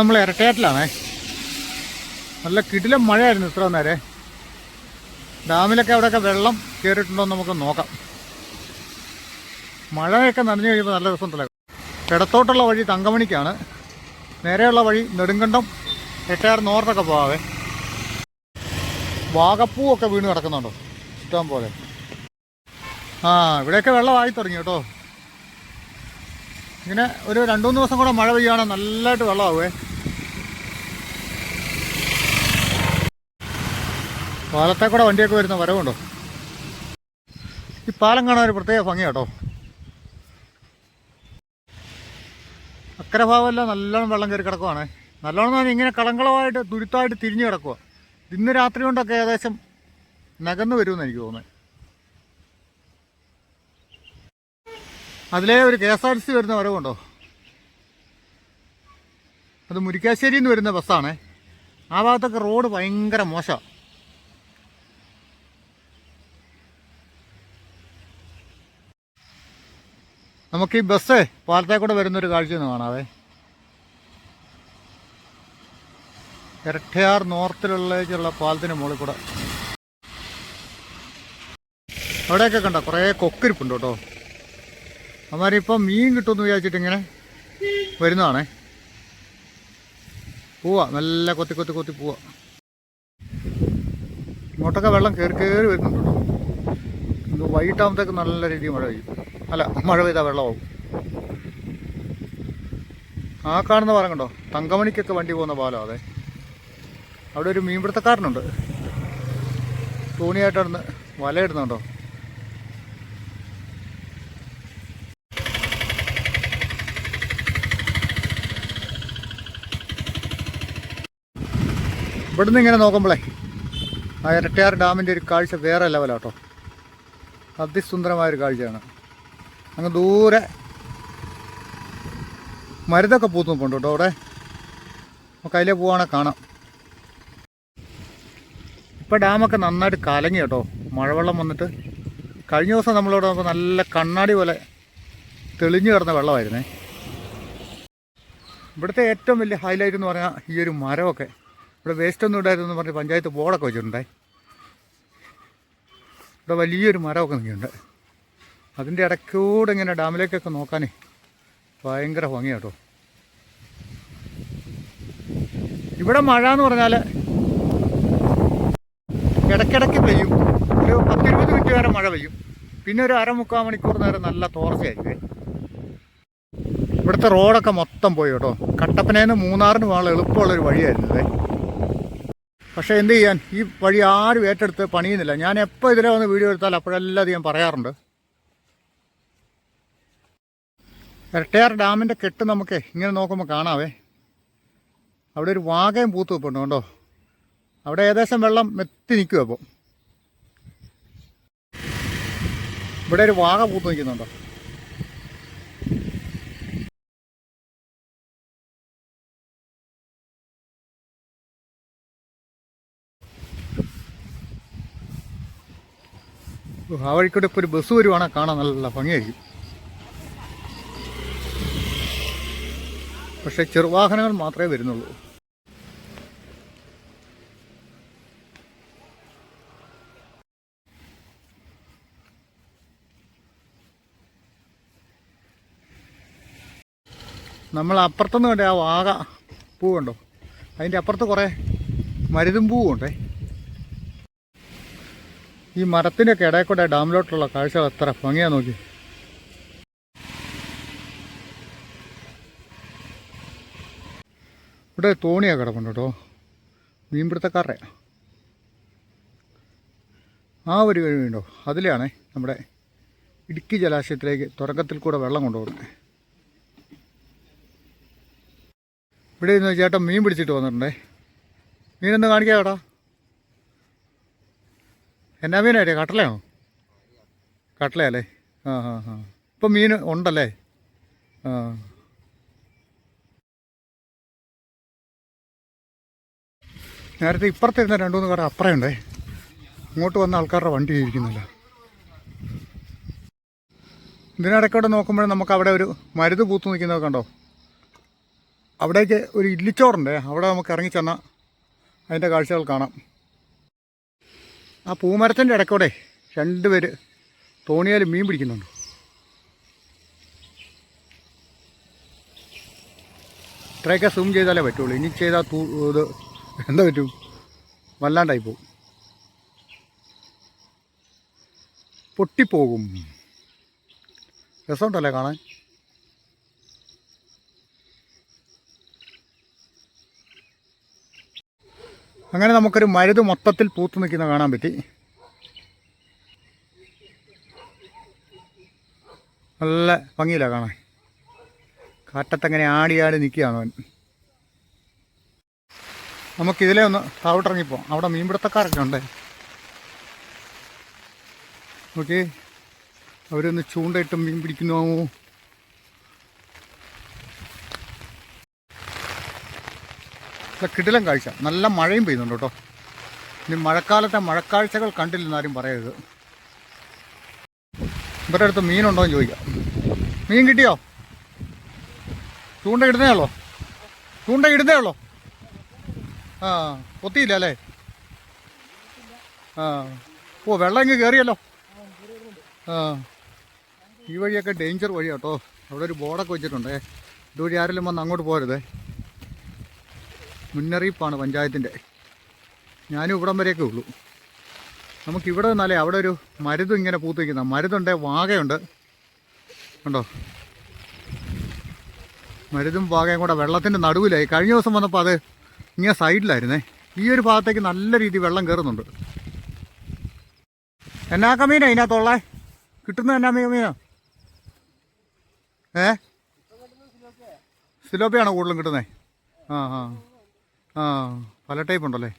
നമ്മൾ ഇരട്ടയാറ്റിലാണേ. നല്ല കിടിലം മഴയായിരുന്നു ഇത്ര നേരെ. ഡാമിലൊക്കെ അവിടെയൊക്കെ വെള്ളം കയറിയിട്ടുണ്ടോ നമുക്ക് നോക്കാം. മഴയൊക്കെ നനഞ്ഞു കഴിയുമ്പോൾ നല്ല രസം തല ഇടത്തോട്ടുള്ള വഴി തങ്കമണിക്കാണ്. നേരെയുള്ള വഴി നെടുങ്കണ്ടം എട്ടയാർ പോവാവേ വാകപ്പൂവൊക്കെ വീണ് കിടക്കുന്നുണ്ടോ? ഇഷ്ടം പോലെ. ആ ഇവിടെയൊക്കെ വെള്ളമായി തുടങ്ങി കേട്ടോ. ഇങ്ങനെ ഒരു രണ്ടു മൂന്ന് ദിവസം കൂടെ മഴ പെയ്യുകയാണെങ്കിൽ നല്ലതായിട്ട് വെള്ളമാവേ പാലത്തെ കൂടെ വണ്ടിയൊക്കെ വരുന്ന വരവുണ്ടോ? ഈ പാലം കാണാൻ ഒരു പ്രത്യേക ഭംഗി കേട്ടോ. അക്കരെ ഭാഗമെല്ലാം നല്ലോണം വെള്ളം കയറി കിടക്കുവാണ്. നല്ലോണം എന്ന് ഇങ്ങനെ കളങ്കളമായിട്ട് തുരുത്തായിട്ട് തിരിഞ്ഞു കിടക്കുക ഇന്ന് രാത്രി കൊണ്ടൊക്കെ ഏകദേശം നകന്നു വരുമെന്ന് എനിക്ക് തോന്നുന്നത് അതിലേ ഒരു K S R T C വരുന്ന വരവുണ്ടോ? അത് മുരിക്കാശ്ശേരിയിൽ നിന്ന് വരുന്ന ബസ്സാണേ. ആ ഭാഗത്തൊക്കെ റോഡ് ഭയങ്കര മോശമാണ് നമുക്ക് ഈ ബസ് പാലത്തെ കൂടെ വരുന്നൊരു കാഴ്ച ഒന്ന് കാണാവേ. ഇരട്ടയാർ നോർത്തിലുള്ളേക്കുള്ള പാലത്തിന് മുകളിൽ കൂടെ. അവിടെയൊക്കെ കണ്ട? കുറേ കൊക്കിരിപ്പുണ്ട് കേട്ടോ. അമാരിപ്പം മീൻ കിട്ടുമെന്ന് വിചാരിച്ചിട്ട് ഇങ്ങനെ വരുന്നതാണേ. പോവാ. നല്ല കൊത്തി കൊത്തി കൊത്തി പോവാ. ഇങ്ങോട്ടൊക്കെ വെള്ളം കയറി കയറി വരുന്നുണ്ട് കേട്ടോ. വൈകിട്ടാകുമ്പോഴത്തേക്ക് നല്ല രീതിയിൽ മഴ പെയ്യും. അല്ല മഴ പെയ്താൽ വെള്ളമാവും. ആ കാണുന്ന പാലം കണ്ടോ? തങ്കമണിക്കൊക്കെ വണ്ടി പോകുന്ന പാലം അതെ. അവിടെ ഒരു മീൻപിടുത്തക്കാരനുണ്ട്. തോണിയായിട്ടവിടുന്ന് വലയിടുന്നുണ്ടോ ഇവിടുന്ന് ഇങ്ങനെ നോക്കുമ്പോളേ ആ ഇരട്ടയാർ ഡാമിന്റെ ഒരു കാഴ്ച വേറെ ലെവലാട്ടോ. അതിസുന്ദരമായൊരു കാഴ്ചയാണ്. അങ്ങ് ദൂരെ മരുതൊക്കെ പൂത്ത് നിൽപ്പുണ്ട് കേട്ടോ അവിടെ. നമുക്ക് അതിലേ പോവാണെങ്കിൽ കാണാം. ഇപ്പം ഡാമൊക്കെ നന്നായിട്ട് കലങ്ങി കേട്ടോ. മഴവെള്ളം വന്നിട്ട് കഴിഞ്ഞ ദിവസം നമ്മളിവിടെ നമുക്ക് നല്ല കണ്ണാടി പോലെ തെളിഞ്ഞു കിടന്ന വെള്ളമായിരുന്നേ. ഇവിടുത്തെ ഏറ്റവും വലിയ ഹൈലൈറ്റ് എന്ന് പറഞ്ഞാൽ ഈ ഒരു മരമൊക്കെ. ഇവിടെ വേസ്റ്റ് ഒന്നും ഇടായിരുന്നു പറഞ്ഞ് പഞ്ചായത്ത് ബോർഡൊക്കെ വെച്ചിട്ടുണ്ടായി ഇവിടെ വലിയൊരു മരമൊക്കെ നിൽക്കുന്നുണ്ട്. അതിന്റെ ഇടയ്ക്കൂടെ ഇങ്ങനെ ഡാമിലേക്കൊക്കെ നോക്കാനേ ഭയങ്കര ഭംഗിയാട്ടോ ഇവിടെ മഴ എന്ന് പറഞ്ഞാൽ ഇടയ്ക്കിടയ്ക്ക് പെയ്യും. ഒരു പത്തിരുപത് മിനിറ്റ് വരെ മഴ പെയ്യും. പിന്നെ ഒരു അരമുക്കാൽ മണിക്കൂർ നേരം നല്ല തോർച്ചയായിരിക്കും. ഇവിടുത്തെ റോഡൊക്കെ മൊത്തം പോയി കേട്ടോ. കട്ടപ്പനയിൽ മൂന്നാറിന് പോകാനുള്ള എളുപ്പമുള്ളൊരു വഴിയായിരുന്നു അതെ പക്ഷേ എന്ത് ചെയ്യാൻ? ഈ വഴി ആരും ഏറ്റെടുത്ത് പണിയുന്നില്ല. ഞാൻ എപ്പോൾ ഇതിലെ വന്ന് വീഡിയോ എടുത്താൽ അപ്പോഴെല്ലാം അത് ഞാൻ പറയാറുണ്ട്. ഇരട്ടയാർ ഡാമിന്റെ കെട്ട് നമുക്ക് ഇങ്ങനെ നോക്കുമ്പോൾ കാണാവേ. അവിടെ ഒരു വാകയും പൂത്ത് വെപ്പുണ്ട് കണ്ടോ? അവിടെ ഏകദേശം വെള്ളം മെത്തി നിൽക്കുക അപ്പോൾ ഇവിടെ ഒരു വാക പൂത്ത് നിൽക്കുന്നുണ്ടോ? ആ വഴിക്കൂടെ ഇപ്പോൾ ഒരു ബസ് വരുവാണെങ്കിൽ കാണാൻ നല്ല ഭംഗിയായിരിക്കും. പക്ഷേ ചെറുവാഹനങ്ങൾ മാത്രമേ വരുന്നുള്ളൂ. നമ്മൾ അപ്പുറത്തുനിന്ന് കണ്ടേ ആ വാഗ പൂവുണ്ടോ അതിന്റെ അപ്പുറത്ത് കുറേ മരുതും പൂവുണ്ടേ ഈ മരത്തിന്റെയൊക്കെ ഇടയിൽ കൂടെ ഡാമിലോട്ടുള്ള കാഴ്ചകൾ എത്ര ഭംഗിയാ നോക്കി ഇവിടെ തോണിയാ കിടപ്പുണ്ട് കേട്ടോ. മീൻപിടുത്തക്കാരുടെ ആ ഒരു കഴിവുണ്ടോ അതിലാണേ നമ്മുടെ ഇടുക്കി ജലാശയത്തിലേക്ക് തുറക്കത്തിൽ കൂടെ വെള്ളം കൊണ്ടുപോകുന്നത്. ഇവിടെ നിന്ന് ചേട്ടൻ മീൻ പിടിച്ചിട്ട് വന്നിട്ടുണ്ടേ. മീനൊന്ന് കാണിക്കാം ചേട്ടാ എന്നാ മീനായിട്ട് കട്ടലയാണോ കട്ടലയല്ലേ ആ ആ ആ. ഇപ്പം മീൻ ഉണ്ടല്ലേ? ആ. നേരത്തെ ഇപ്പുറത്തിരുന്ന രണ്ടു മൂന്ന് കട അപ്പുറമുണ്ടേ ഇങ്ങോട്ട് വന്ന ആൾക്കാരുടെ വണ്ടി ഇരിക്കുന്നില്ല. ഇതിനിടയ്ക്കോടെ നോക്കുമ്പോൾ നമുക്ക് അവിടെ ഒരു മരുത് പൂത്ത് നിൽക്കുന്നത് കണ്ടോ? അവിടേക്ക് ഒരു ഇല്ലിച്ചോറുണ്ട് അവിടെ നമുക്ക് ഇറങ്ങി ചെന്നാൽ അതിന്റെ കാഴ്ചകൾ കാണാം. ആ പൂമരത്തിന്റെ ഇടയ്ക്കൂടെ രണ്ടുപേർ തോണിയാൽ മീൻ പിടിക്കുന്നുണ്ട്. ഇത്രയൊക്കെ സൂം ചെയ്താലേ പറ്റുള്ളൂ. ഇനി ചെയ്താൽ ഇത് എന്താ പറ്റും? വല്ലാണ്ടായി പോകും പൊട്ടിപ്പോകും. രസമുണ്ടല്ലേ കാണാൻ? അങ്ങനെ നമുക്കൊരു മരുത് മൊത്തത്തിൽ പൂത്തു നിൽക്കുന്ന കാണാൻ പറ്റി. നല്ല ഭംഗിയില്ല കാണാൻ. കാറ്റത്തങ്ങനെ ആടി ആടി നിൽക്കുകയാണ് അവൻ. നമുക്കിതിലെ ഒന്ന് താവട്ടിറങ്ങിപ്പോം അവിടെ മീൻപിടുത്തക്കാരൊക്കെ ഉണ്ട്. ഓക്കെ അവരൊന്ന് ചൂണ്ടയിട്ട് മീൻ പിടിക്കുന്നു കിടിലം കാഴ്ച. നല്ല മഴയും പെയ്യുന്നുണ്ട് കേട്ടോ. ഇനി മഴക്കാലത്തെ മഴക്കാഴ്ചകൾ കണ്ടില്ലെന്നാരും പറയരുത്. ഇവരുടെ അടുത്ത് മീനുണ്ടോ എന്ന് ചോദിക്കാം. മീൻ കിട്ടിയോ? ചൂണ്ട ഇടുന്നേ ഉള്ളോ? ചൂണ്ട ഇടുന്നേ ഉള്ളോ? ആ പൊത്തിയില്ല അല്ലേ? ആ. ഓ വെള്ളം ഇങ്ങ് കയറിയല്ലോ ആ. ഈ വഴിയൊക്കെ ഡേഞ്ചർ വഴിയാട്ടോ അവിടെ ഒരു ബോർഡൊക്കെ വെച്ചിട്ടുണ്ടേ. ഇതുവഴി ആരെങ്കിലും വന്ന് അങ്ങോട്ട് പോരുതേ മുന്നറിയിപ്പാണ് പഞ്ചായത്തിന്റെ. ഞാനും ഇവിടം വരെയൊക്കെ ഉള്ളൂ. നമുക്കിവിടെ നിന്നാലേ അവിടെ ഒരു മരുതും ഇങ്ങനെ പൂത്ത് വയ്ക്കുന്ന മരുതുണ്ട് വാകയുണ്ട് കണ്ടോ? മരുതും വാകയും കൂടെ വെള്ളത്തിന്റെ നടുവിലായി. കഴിഞ്ഞ ദിവസം വന്നപ്പോൾ അത് ഇങ്ങനെ സൈഡിലായിരുന്നേ. ഈ ഒരു ഭാഗത്തേക്ക് നല്ല രീതിയിൽ വെള്ളം കയറുന്നുണ്ട് എന്നാ മീനാ ഇതിനകത്തുള്ള? കിട്ടുന്ന എന്നാ മീനാ? ഏ? സിലോപ്പിയാണോ കൂടുതലും കിട്ടുന്നത് ആ ആ ആ പല ടൈപ്പ് ഉണ്ടല്ലേ?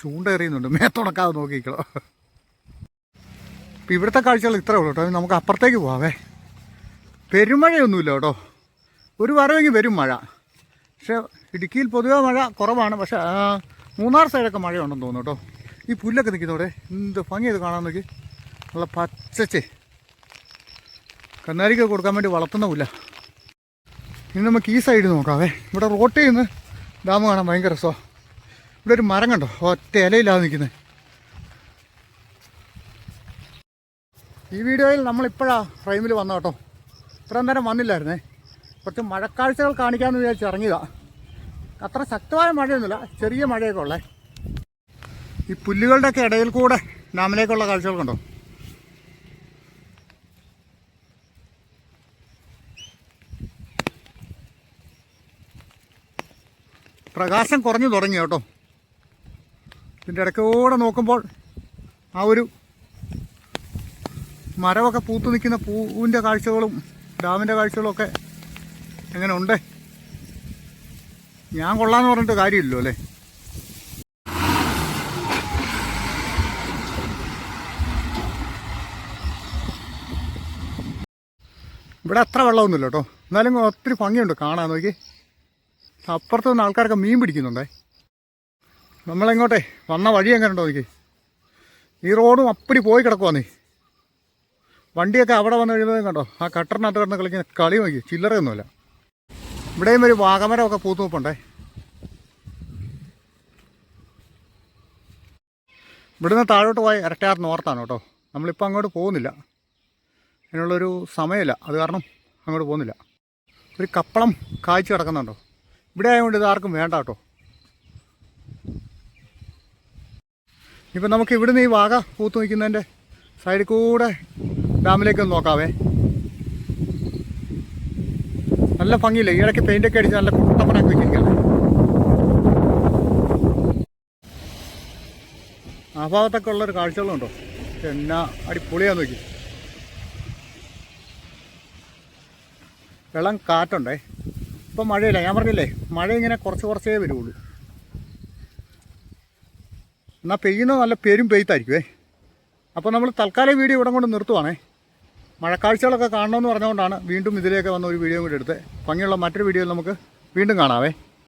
ചൂണ്ട എറിയുന്നുണ്ട്. മേത്തുണക്കാതെ നോക്കിക്കോ. ഇപ്പം ഇവിടുത്തെ കാഴ്ചകൾ ഇത്രേ ഉള്ളൂ കേട്ടോ. നമുക്ക് അപ്പുറത്തേക്ക് പോവാവേ. പെരുമഴയൊന്നുമില്ല കേട്ടോ. ഒരു വരവെങ്കിൽ വരും മഴ. പക്ഷേ ഇടുക്കിയിൽ പൊതുവെ മഴ കുറവാണ്. പക്ഷേ മൂന്നാർ സൈഡൊക്കെ മഴയുണ്ടെന്ന് തോന്നുന്നു കേട്ടോ. ഈ പുല്ലൊക്കെ നിൽക്കുന്നവിടെ എന്ത് ഭംഗി ഇത് കാണാൻ നോക്കി. നല്ല പച്ചച്ചേ. കന്നാലിക്ക് കൊടുക്കാൻ വേണ്ടി വളർത്തുന്ന പുല്ല. ഇനി നമുക്ക് ഈ സൈഡ് നോക്കാവേ. ഇവിടെ റോട്ടിൽ നിന്ന് ഡാം കാണാൻ ഭയങ്കര രസമാണ് ഇവിടെ ഒരു മരം കണ്ടോ? ഒറ്റ ഇലയില്ലാതെ നിൽക്കുന്നത് ഈ വീഡിയോയിൽ നമ്മളിപ്പോഴാ ഫ്രെയിമിൽ വന്ന കേട്ടോ. ഇത്രയും നേരം വന്നില്ലായിരുന്നേ. കുറച്ച് മഴക്കാഴ്ചകൾ കാണിക്കാമെന്ന് വിചാരിച്ച് ഇറങ്ങുക അത്ര ശക്തമായ മഴയൊന്നുമില്ല ചെറിയ മഴയൊക്കെ ഉള്ളേ. ഈ പുല്ലുകളുടെയൊക്കെ ഇടയിൽ കൂടെ ഡാമിലേക്കുള്ള കാഴ്ചകൾ കണ്ടോ? പ്രകാശം കുറഞ്ഞു തുടങ്ങി കേട്ടോ. ഇതിന്റെ ഇടയ്ക്കൂടെ നോക്കുമ്പോൾ ആ ഒരു മരമൊക്കെ പൂത്തു നിൽക്കുന്ന പൂവിന്റെ കാഴ്ചകളും ഡാമിന്റെ കാഴ്ചകളും ഒക്കെ എങ്ങനെ ഉണ്ട്? ഞാൻ കൊള്ളാന്ന് പറഞ്ഞിട്ട് കാര്യമില്ലല്ലോ അല്ലേ? ഇവിടെ അത്ര വെള്ളമൊന്നുമില്ല കേട്ടോ. എന്നാലും ഒത്തിരി ഭംഗിയുണ്ട് കാണാൻ നോക്കി. അപ്പുറത്ത് നിന്ന് ആൾക്കാരൊക്കെ മീൻ പിടിക്കുന്നുണ്ടേ. നമ്മളെങ്ങോട്ടെ? വന്ന വഴി എങ്ങനെ ഉണ്ടോ നോക്കി. ഈ റോഡും അപ്പടി പോയി കിടക്കുവാന്നേ വണ്ടിയൊക്കെ അവിടെ വന്ന് കഴിയുമ്പോൾ കണ്ടോ ആ കട്ടറിനകത്ത് കിടന്ന് കളിക്കുന്ന കളി നോക്കി ചില്ലറയൊന്നുമില്ല. ഇവിടെയും ഒരു വാഗമരമൊക്കെ പൂത്തു നിൽപ്പുണ്ടേ ഇവിടുന്ന് താഴോട്ട് പോയി ഇരട്ടയാർ നോർത്താണ് കേട്ടോ. നമ്മളിപ്പോൾ അങ്ങോട്ട് പോകുന്നില്ല. അതിനുള്ളൊരു സമയമില്ല. അത് കാരണം അങ്ങോട്ട് പോകുന്നില്ല. ഒരു കപ്പളം കാഴ്ച കിടക്കുന്നുണ്ടോ ഇവിടെ ആയതുകൊണ്ട് ഇത് ആർക്കും വേണ്ട കേട്ടോ. ഇപ്പം നമുക്ക് ഇവിടുന്ന് ഈ വാഗ പൂത്ത് നിൽക്കുന്നതിന്റെ സൈഡിൽ കൂടെ ഡാമിലേക്ക് ഒന്ന് നോക്കാവേ. നല്ല ഭംഗിയില്ലേ? ഇടയ്ക്ക് ഇടയ്ക്ക് പെയിന്റൊക്കെ അടിച്ച് നല്ല കുട്ടപ്പനാക്കി വെച്ചിരിക്കുകയാണ്. ആ ഭാഗത്തൊക്കെ ഉള്ളൊരു കാഴ്ചകളുണ്ടോ? എന്നാ അടിപൊളിയാന്ന് നോക്കി. വെള്ളം കാറ്റുണ്ടേ. ഇപ്പം മഴയില്ല. ഞാൻ പറഞ്ഞില്ലേ മഴ ഇങ്ങനെ കുറച്ച് കുറച്ചേ വരുള്ളൂ. എന്നാൽ പെയ്യുന്നത് നല്ല പേരും പെയ്ത്തായിരിക്കുമേ അപ്പോൾ നമ്മൾ തൽക്കാലം വീഡിയോ ഇവിടെ കൊണ്ട് നിർത്തുവാണേ. മഴക്കാഴ്ചകളൊക്കെ കാണണമെന്ന് പറഞ്ഞുകൊണ്ടാണ് വീണ്ടും ഇതിലേക്ക് വന്ന ഒരു വീഡിയോ കൂടി എടുത്ത് ഭംഗിയുള്ള മറ്റൊരു വീഡിയോയിൽ നമുക്ക് വീണ്ടും കാണാവേ.